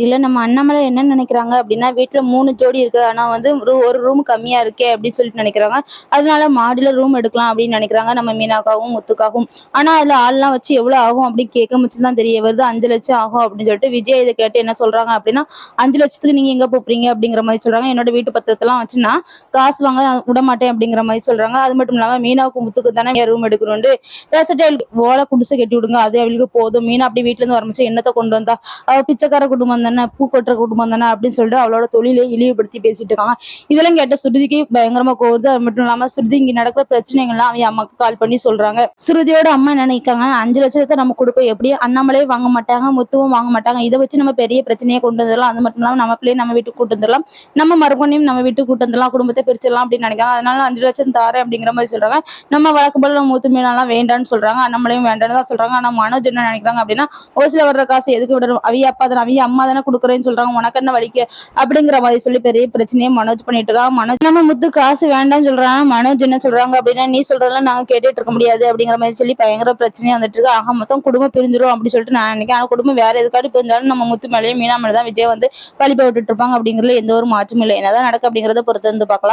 இல்ல நம்ம அண்ணாமலை என்ன நினைக்கிறாங்க அப்படின்னா வீட்டுல மூணு ஜோடி இருக்கு. ஆனா வந்து ஒரு- ஒரு ரூம் கம்மியா இருக்கே அப்படின்னு சொல்லிட்டு நினைக்கிறாங்க. அதனால மாடியில ரூம் எடுக்கலாம் அப்படின்னு நினைக்கிறாங்க. நம்ம மீனாக்காவும் முத்துக்காகவும் ஆனா அதுல ஆள்லாம் வச்சு எவ்வளவு ஆகும் அப்படின்னு கேட்க முச்சு தான் தெரிய வருது. அஞ்சு லட்சம் ஆகும் அப்படின்னு சொல்லிட்டு விஜய் இதை கேட்டு என்ன சொல்றாங்க அப்படின்னா அஞ்சு லட்சத்துக்கு நீங்க எங்க போறீங்க அப்படிங்கிற மாதிரி சொல்றாங்க. என்னோட வீட்டு பத்திரத்தெல்லாம் வச்சுன்னா காசு வாங்க விட மாட்டேன் அப்படிங்கிற மாதிரி சொல்றாங்க. அது மட்டும் இல்லாம மீனாவுக்கு முத்துக்கு தானே ரூம் எடுக்கணும்னு பேசிட்டு ஓலை குடிசை கட்டி விடுங்க. அது அவளுக்கு போதும். மீனா அப்படி வீட்டுல இருந்து வரமிச்சு என்னத்தை கொண்டு வந்தா? பிச்சைக்கார குடும்பம் தானே பூ கொட்டுற குடும்பம் தானே அப்படின்னு சொல்லிட்டு அவளோட தொழிலை இழிவுபடுத்தி பேசிட்டு இருக்காங்க. இதெல்லாம் கேட்ட சுருதிக்கு பயங்கரமா கோவுது அது மட்டும் இல்லாம சுருதி இங்க நடக்கிற பிரச்சனைகள்லாம் அவங்க அம்மாக்கு கால் பண்ணி சொல்றாங்க. சுருதியோட அம்மா என்ன நினைக்காங்க அஞ்சு லட்சத்தை நம்ம கொடுப்போம். எப்படி அண்ணாமலே வாங்க மாட்டாங்க முத்துவும் வாங்க மாட்டாங்க. இதை வச்சு நம்ம பெரிய பிரச்சனையை கொண்டு வந்துடலாம். அது மட்டும் இல்லாம நம்ம பிள்ளையை நம்ம வீட்டுக்கு கூட்டு வந்துடலாம். நம்ம மறுபடியும் நம்ம வீட்டுக்கு கூட்டு வந்துடலாம். குடும்பத்தை பிரிச்சிடலாம் அப்படின்னு நினைக்காங்க அதனால அஞ்சு லட்சம் தாரேன் அப்படிங்கிற மாதிரி சொல்றாங்க. நம்ம வழக்கு போல மூத்து மீனெல்லாம் வேண்டாம்னு சொல்றாங்க. அண்ணாமலையும் வேண்டாம்னு தான் சொல்றாங்க. ஆனா மனோஜ் என்ன நினைக்கிறாங்க அப்படின்னா ஓசில வர்ற காசு எதுக்கு விடணும்? அவிய அப்பா தானே. அவிய அம்மா தானே கொடுக்குறேன்னு சொல்றாங்க. உனக்கு என்ன வலிக்க? அப்படிங்கிற மாதிரி சொல்லி பெரிய பிரச்சனையை மனோஜ் பண்ணிட்டு இருக்காங்க மனோஜ் நம்ம முத்து காசு வேண்டாம்னு சொல்றாங்க மனோஜ் என்ன சொல்றாங்க அப்படின்னா நீ சொல்றதெல்லாம் நாங்க கேட்டுட்டு இருக்க முடியாது அப்படிங்கிற மாதிரி சொல்லி பயங்கர பிரச்சனையா வந்துட்டு இருக்கு. ஆக மொத்தம் குடும்பம் பிரிஞ்சிரும் அப்படின்னு சொல்லிட்டு நான் நினைக்கிறேன். ஆனா குடும்பம் வேற எதுக்காடி பிரிஞ்சாலும் நம்ம முத்து மேலேயும் மீனா மேலே தான் விஜய் வந்து பழிப்ப விட்டுட்டு இருப்பாங்க அப்படிங்கிறதுல எந்த ஒரு மாற்றமும் இல்லை. என்னதான் நடக்கு அப்படிங்கறத பொறுத்து வந்து பார்க்கலாம்.